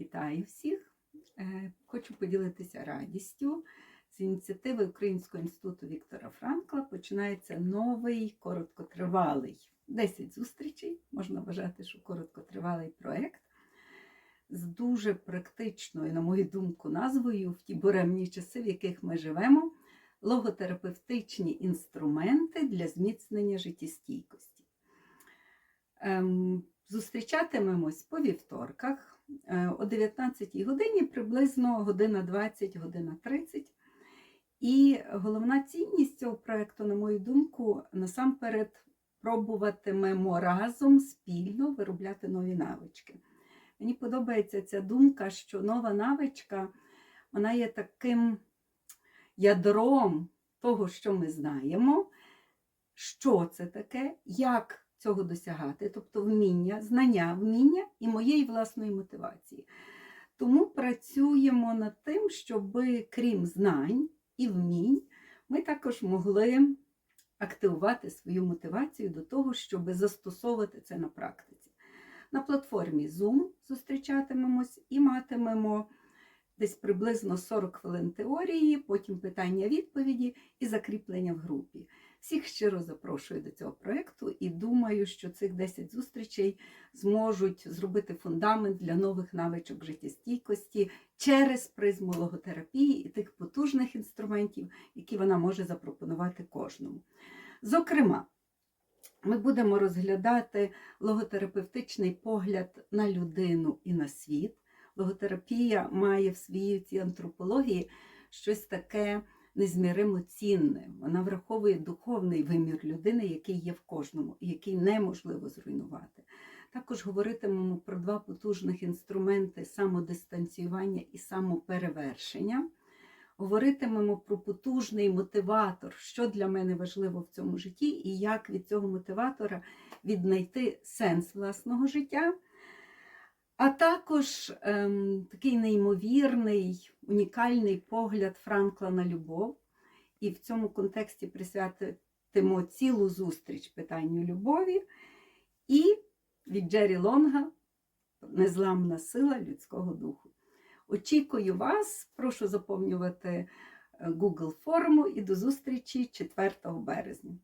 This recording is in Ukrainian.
Вітаю всіх! Е, Хочу поділитися радістю. З ініціативи Українського інституту Віктора Франкла починається новий короткотривалий 10 зустрічей, можна вважати, що короткотривалий проєкт з дуже практичною, на мою думку, назвою в ті буремні часи, в яких ми живемо, логотерапевтичні інструменти для зміцнення життєстійкості. Ем, Зустрічатимемось по вівторках о 19 годині, приблизно година 20, година 30. І головна цінність цього проєкту, на мою думку, насамперед пробуватимемо разом спільно виробляти нові навички. Мені подобається ця думка, що нова навичка вона є таким ядром того, що ми знаємо, що це таке, як цього досягати, тобто вміння, знання, вміння і моєї власної мотивації. Тому працюємо над тим, щоб крім знань і вмінь, ми також могли активувати свою мотивацію до того, щоб застосовувати це на практиці. На платформі Zoom зустрічатимемось і матимемо десь приблизно 40 хвилин теорії, потім питання-відповіді і закріплення в групі. Всіх щиро запрошую до цього проєкту і думаю, що цих 10 зустрічей зможуть зробити фундамент для нових навичок життєстійкості через призму логотерапії і тих потужних інструментів, які вона може запропонувати кожному. Зокрема, ми будемо розглядати логотерапевтичний погляд на людину і на світ. Логотерапія має в своїй антропології щось таке незміримо цінне. Вона враховує духовний вимір людини, який є в кожному, який неможливо зруйнувати. Також говоритимемо про два потужних інструменти самодистанціювання і самоперевершення. Говоритимемо про потужний мотиватор, що для мене важливо в цьому житті, і як від цього мотиватора віднайти сенс власного життя. А також ем, такий неймовірний, унікальний погляд Франкла на любов. І в цьому контексті присвятимо цілу зустріч питанню любові. І від Джері Лонга Незламна сила людського духу. Очікую вас, прошу заповнювати Google форму і до зустрічі 4 березня.